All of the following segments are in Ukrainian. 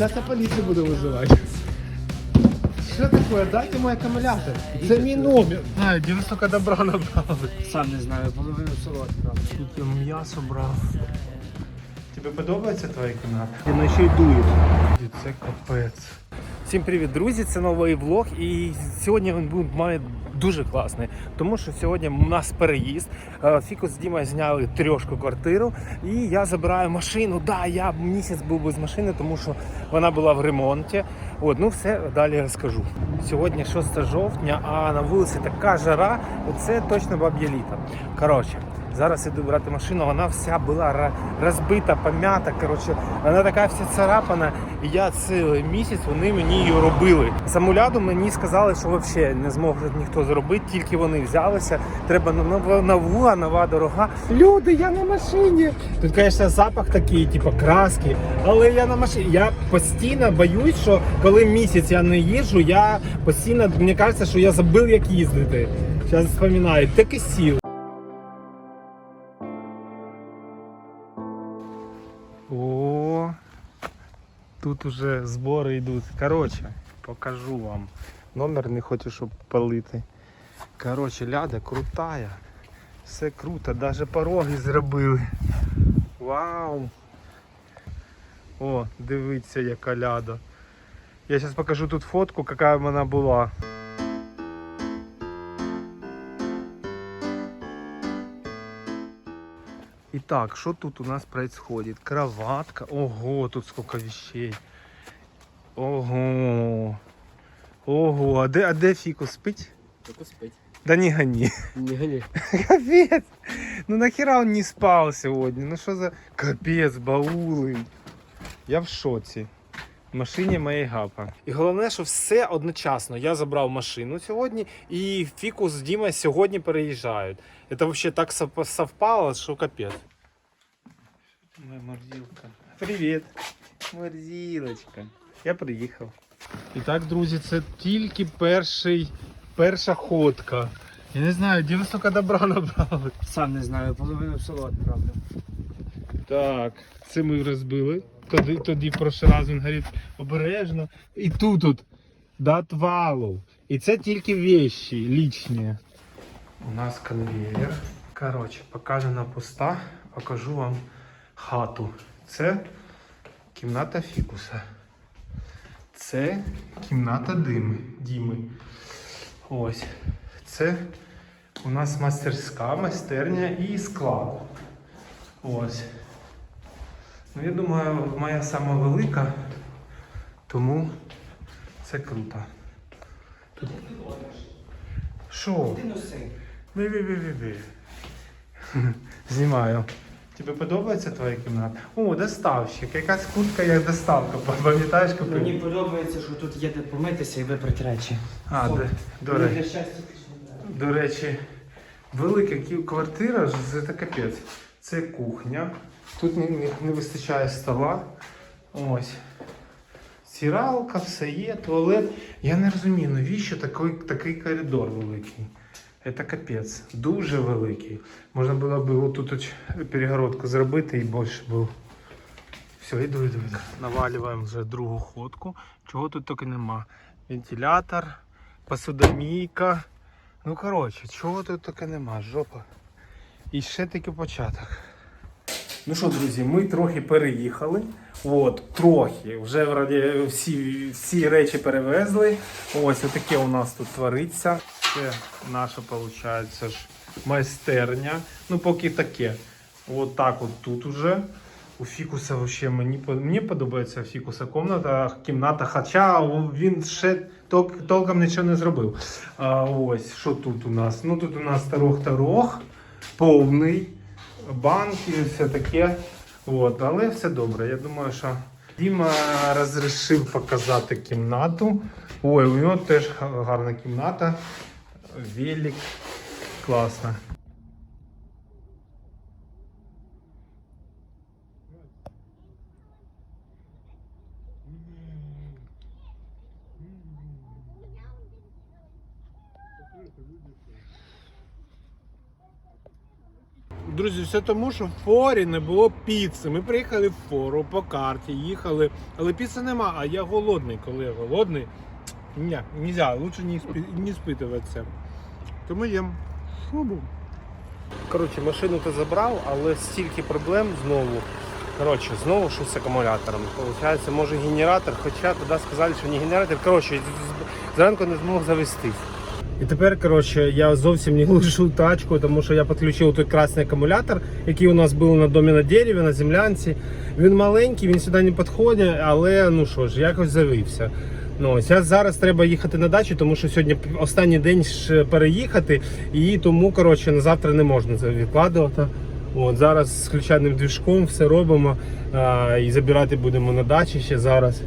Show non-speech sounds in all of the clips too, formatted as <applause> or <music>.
Сейчас я полицию буду вызывать. Что такое? Дайте мой аккумулятор. Це мій номер. Знаю, де ви добра набрали. Сам не знаю, половину село. Тут я м'ясо брав. Тобі подобається твоя кімната? Вона ще й дує. Це капець. Всім привіт, друзі! Це новий влог. І сьогодні він буде має дуже класний, тому що сьогодні у нас переїзд. Е, Фікус з Дімою зняли трьошку квартиру, і я забираю машину. Да, я місяць був без машини, тому що вона була в ремонті. От, ну все далі розкажу. Сьогодні 6 жовтня, а на вулиці така жара. Це точно баб'є літа. Коротше. Зараз іду брати машину, вона вся була розбита, пом'ята. Коротше, вона така вся царапана. І я цілий місяць вони мені її робили. Самоляду мені сказали, що взагалі не зможе ніхто зробити, тільки вони взялися. Треба на нова, нова, дорога. Люди, я на машині. Тут, звісно, запах такий, типу краски. Але я на машині. Я постійно боюсь, що коли місяць я не їжджу, я постійно мені кажеться, що я забув, як їздити. Зараз згадую, так і сіл. Тут уже збори йдуть. Коротше, покажу вам. Номер не хочу, щоб палити. Коротше, ляда крутая. Все круто, навіть пороги зробили. Вау! О, дивіться, яка ляда. Я зараз покажу тут фотку, яка вона була. Итак, что тут у нас происходит? Кроватка. Ого, тут сколько вещей. Ого. Ого, а де, а де фікус спить? Тільки спить. Да не гони. Не гони. <laughs> Капец. Ну нахера он не спал сегодня? Ну что за... Капец, баулы. Я в шоці. В машині моєї гапа. І головне, що все одночасно. Я забрав машину сьогодні, і Фікус з Дімою сьогодні переїжджають. Це взагалі так совпало, що капець. Моя морзилка. Привіт. Морзилочка. Я приїхав. І так, друзі, це тільки перший, перша ходка. Я не знаю, де ви стільки добра набрали. Сам не знаю, половину село відправив. Так, це ми розбили. Тоді, тоді в прошлий раз він говорить обережно. І тут тут до отвалу. І це тільки вещі лічні. У нас конвейер. Коротше, поки вона пуста, покажу вам хату. Це кімната фікуса. Це кімната дими, Діми. Ось. Це у нас мастерська, майстерня і склад. Ось. Ну, я думаю, моя сама велика, тому це круто. Тут... Що? Ти носи. <laughs> Знімаю. Тобі подобається твоя кімната? О, доставщик. Якась куртка як доставка. Пам'ятаєш купив? Мені подобається, що тут є де помитися і випрати речі. А, Фу. до, до, речі, для щастя до речі, велика квартира, це капець. Це кухня. Тут не, не, не вистачає стола. Ось. Стиралка, все є, туалет. Я не розумію, навіщо такий, такий коридор великий. Це капець. Дуже великий. Можна було б отут от перегородку зробити і більше було. Все, йду, йду, йду. Навалюємо вже другу ходку. Чого тут тільки нема. Вентилятор, посудомійка. Ну коротше, чого тут тільки нема, жопа. І ще таки початок. Ну що, друзі, ми трохи переїхали. От, трохи. Вже вроді всі, всі речі перевезли. Ось таке у нас тут твориться. Це наша, виходить, майстерня. Ну, поки таке. От так от тут уже. У Фікуса вообще мені, мені подобається Фікуса комната, кімната, хоча він ще тол- толком нічого не зробив. А, ось, що тут у нас? Ну тут у нас тарох-тарох, повний, банки, все таке. От, але все добре. Я думаю, що Діма розрішив показати кімнату. Ой, у нього теж гарна кімната. Велик. Класно. Друзі, все тому, що в форі не було піци. Ми приїхали в фору по карті, їхали, але піци нема, а я голодний. Коли я голодний, ні, нельзя, лучше не, спи, це. Тому їм. Фу. Коротше, машину ти забрав, але стільки проблем знову. Коротше, знову щось з акумулятором. Получається, може генератор, хоча тоді сказали, що не генератор. Коротше, зранку не змог завестись. І тепер, коротше, я зовсім не глушу тачку, тому що я підключив той красний акумулятор, який у нас був на домі на дереві, на землянці. Він маленький, він сюди не підходить, але ну що ж, якось завився. Ну, ось, я зараз треба їхати на дачу, тому що сьогодні останній день переїхати, і тому коротше, на завтра не можна це відкладувати. От, зараз з включеним двіжком все робимо а, і забирати будемо на дачі ще зараз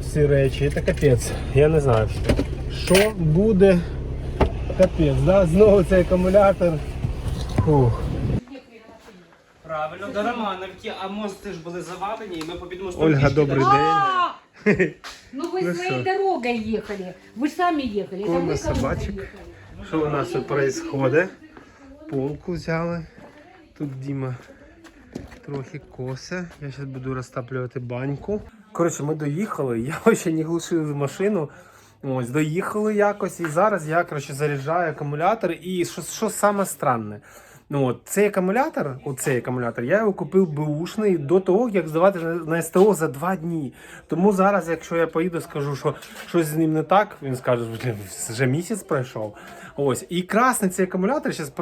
всі речі. Це капець. Я не знаю, що буде. Капець, да? знову цей акумулятор. Фух. Правильно, до Романовки, а мости ж були завалені, і ми по підмосту Ольга, добрий день. А! Ну вы Ну своей что? дорогой ехали. Вы сами ехали. Это Кормы вы кому собачек. заехали? Що у нас тут происходит? Полку взяли. Тут Діма трохи косе. Я зараз буду розтаплювати баньку. Коротше, ми доїхали. <laughs> Я ще не глушив машину. Ось, доїхали якось, і зараз я коротше, заряджаю акумулятор. І що, що саме странне? Ну, от, цей акумулятор, оцей акумулятор, я його купив бушний до того, як здавати на, СТО за два дні. Тому зараз, якщо я поїду, скажу, що щось з ним не так, він скаже, «Блін, вже місяць пройшов. Ось. І красний цей акумулятор, зараз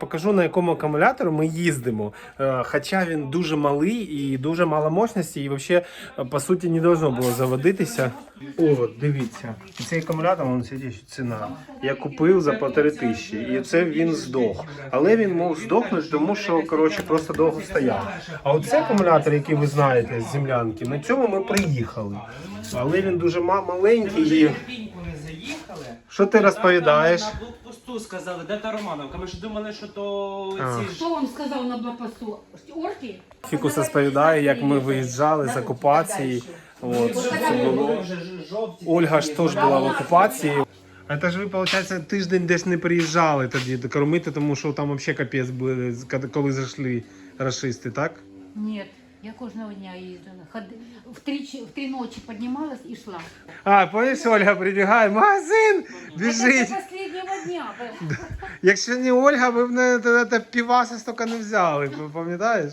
покажу на якому акумулятору ми їздимо. Е, Хоча він дуже малий і дуже мало мощності, і взагалі, е, по суті, не должно було заводитися. О, дивіться, цей акумулятор, вон сидить ціна. Я купив за полтори тисячі, і це він здох. Але він мов здохнути, тому що коротше просто довго стояв. А оцей акумулятор, який ви знаєте з землянки, на цьому ми приїхали. Але він дуже маленький. І... Що ти розповідаєш? На блокпосту сказали, де та Романовка. Ми ж думали, що то А. ці ж... Что вам сказал на блокпосту? Орки? Фікус розповідає, як ми виїжджали з окупації. От, це було. Ольга ж теж була в окупації. А це ж ви, виходить, тиждень десь не приїжджали тоді до кормити, тому що там взагалі капець були, коли зайшли расисти, так? Нет, я кожного дня ездила. В, три, в три ночи поднималась и шла. А, помніш, Ольга прибігає, магазин, біжить. до последнего дня. <laughs> Якщо не Ольга, ви б не тоді піваса стільки не взяли, пам'ятаєш?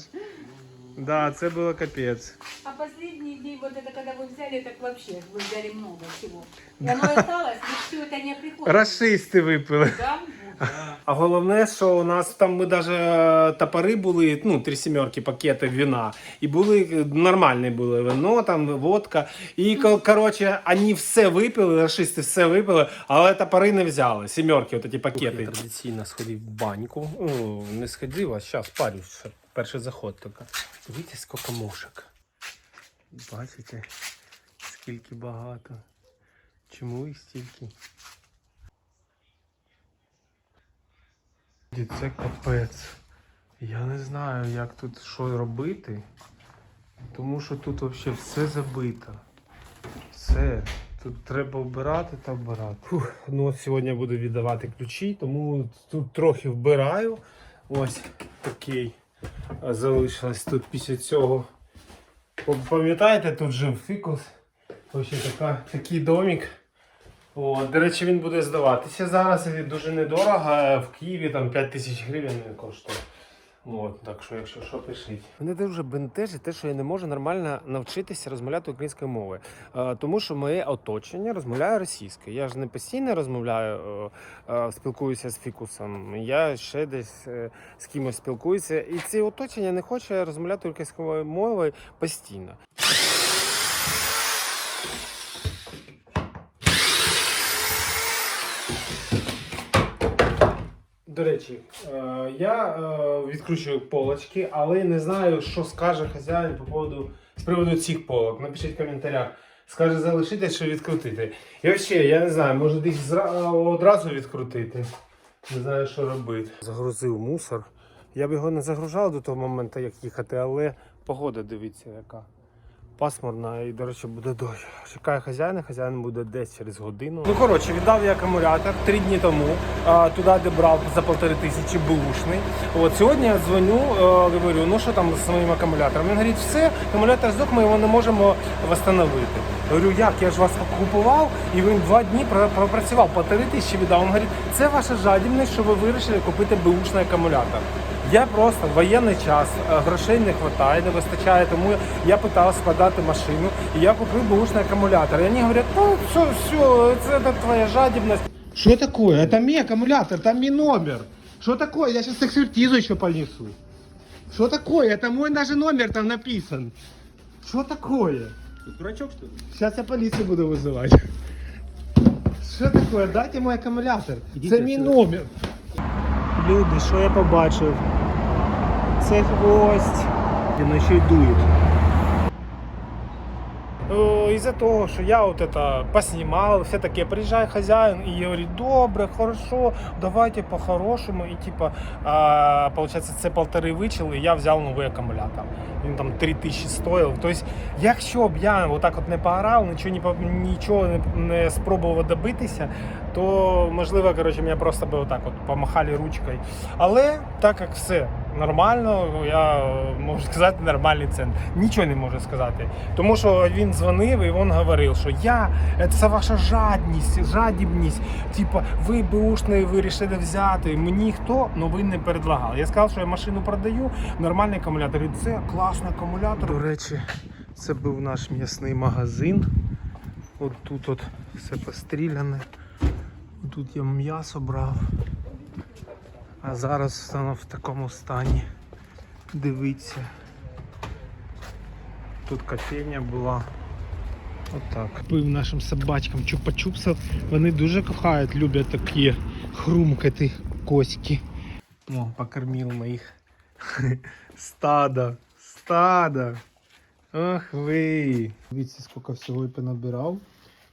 Да, це було капець. А последние дни, вот это когда вы взяли, так вообще вы взяли много всего. И оно осталось, и все это не приходит. Расисти випили. Да? А головне, що у нас там ми навіть топори були, ну, три сімерки пакети вина. І були нормальні були вино, там водка. І ко- коротше, вони все випили, расисти все випили, але топори не взяли. Сімерки, от ці пакети. Я традиційно сходив в баньку. Ну, не сходив, а зараз парюсь. ще Перший заход тільки. Дивіться, скільки мушок. Бачите, скільки багато. Чому їх стільки? Це капець. Я не знаю, як тут що робити. Тому що тут взагалі все забито. Все. Тут треба вбирати та вбирати. Фух, ну от сьогодні буду віддавати ключі, тому тут трохи вбираю. Ось такий залишилось тут після цього. Пам- Пам'ятаєте, тут жив фікус. Ось така, такий домик. О, до речі, він буде здаватися зараз дуже недорого. В Києві там 5 тисяч гривень коштує. От, так що, якщо що, пишіть. Мене дуже бентежить те, що я не можу нормально навчитися розмовляти українською мовою. Е, тому що моє оточення розмовляє російською. Я ж не постійно розмовляю, е, е, спілкуюся з фікусом. Я ще десь з кимось спілкуюся. І це оточення не хоче розмовляти українською мовою постійно. До речі, е, я е, відкручую полочки, але не знаю, що скаже хазяїн по поводу з приводу цих полок. Напишіть в коментарях. Скаже залишити, що відкрутити. І взагалі, я не знаю, може десь зра- одразу відкрутити. Не знаю, що робити. Загрузив мусор. Я б його не загружав до того моменту, як їхати, але погода дивіться, яка. Пасмурно і, до речі, буде дощ. Чекаю хазяїна, хазяїн буде десь через годину. Ну коротше, віддав я акумулятор три дні тому, а, туди, де брав за полтори тисячі бушний. От сьогодні я дзвоню, е, говорю, ну що там з моїм акумулятором? Він говорить, все, акумулятор здох, ми його не можемо встановити. Говорю, як я ж вас купував, і він два дні пропрацював, полтори тисячі віддав. Він говорить, це ваша жадібність, що ви вирішили купити бушний акумулятор. Я просто воєнний час, е, грошей не вистачає, не вистачає, тому я питав складати машину, і я купив бушний акумулятор. І вони говорять, ну все, все, це, це твоя жадібність. Що таке? Це мій акумулятор, там мій номер. Що таке? Я зараз експертизу ще понесу. Що таке? Це мой даже номер там написан. Що таке? Дурачок, що ли? Сейчас я полицию буду вызывать. Що таке? Дайте мій акумулятор. Це мій номер. Люди, що я побачив? Це гвоздь. Він ще й дує. Із-за того, що я от это поснімав, все таке, приїжджає хазяїн і говорить, добре, хорошо, давайте по-хорошому. І типа, а, получается, це полтори вичили, і я взяв новий акумулятор. Він там 3 тисячі стоїв. Тобто, якщо б я отак от не поорав, нічого не, нічого не, не спробував добитися, то можливо, коротше, мене просто би отак от помахали ручкою. Але так як все нормально, я е, можу сказати нормальний цен. Нічого не можу сказати. Тому що він дзвонив і він говорив, що я це ваша жадність, жадібність. Типа, ви бушний вирішили взяти. Мені хто, ну ви не предлагали. Я сказав, що я машину продаю, нормальний акумулятор. І це класний акумулятор. До речі, це був наш м'ясний магазин. От тут от все постріляне. Тут я м'ясо брав. А зараз воно в такому стані. Дивіться. Тут кофейня була. Отак. Купив нашим собачкам чупа-чупсів. Вони дуже кохають, люблять такі хрумкати коськи. О, покормив моїх <laughs> стада. Стада. Ох ви. Дивіться, скільки всього я понабирав.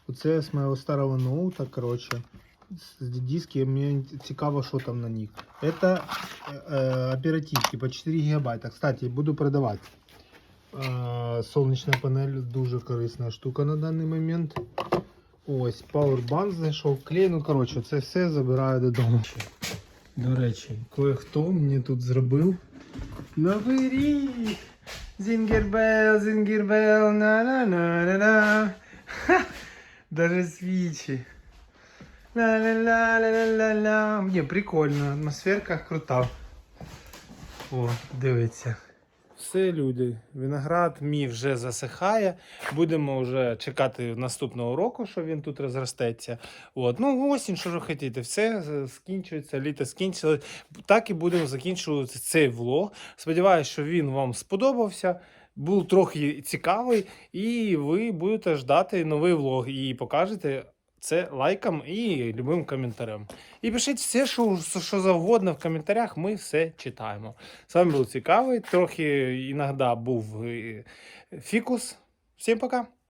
Оце з моєго старого ноута, коротше. З диски, мені цікаво, що там на них. Это э, э, оперативки по 4 гігабайта. Кстати, буду продавати. Е, Сонячна панель дуже корисна штука на даний момент. Ось, Powerbank знайшов, клей, ну коротше, це все забираю додому. До речі, кое-хто мені тут зробив новий рік. Зінгербел, зінгербел, на-на-на-на-на. Ха! Даже свічі. Ла-ла-ла-ла-ла-ла. Ні, прикольно, атмосферка крута. О, дивіться. Все, люди, виноград мій вже засихає. Будемо вже чекати наступного року, що він тут розростеться. От. Ну, осінь, що ви хотіте, все скінчується, літо скінчилось. Так і будемо закінчувати цей влог. Сподіваюсь, що він вам сподобався. Був трохи цікавий, і ви будете ждати новий влог і покажете це лайком і любим коментарем. І пишіть все, що, що завгодно в коментарях, ми все читаємо. З вами був цікавий, трохи іноді був е, фікус. Всім пока!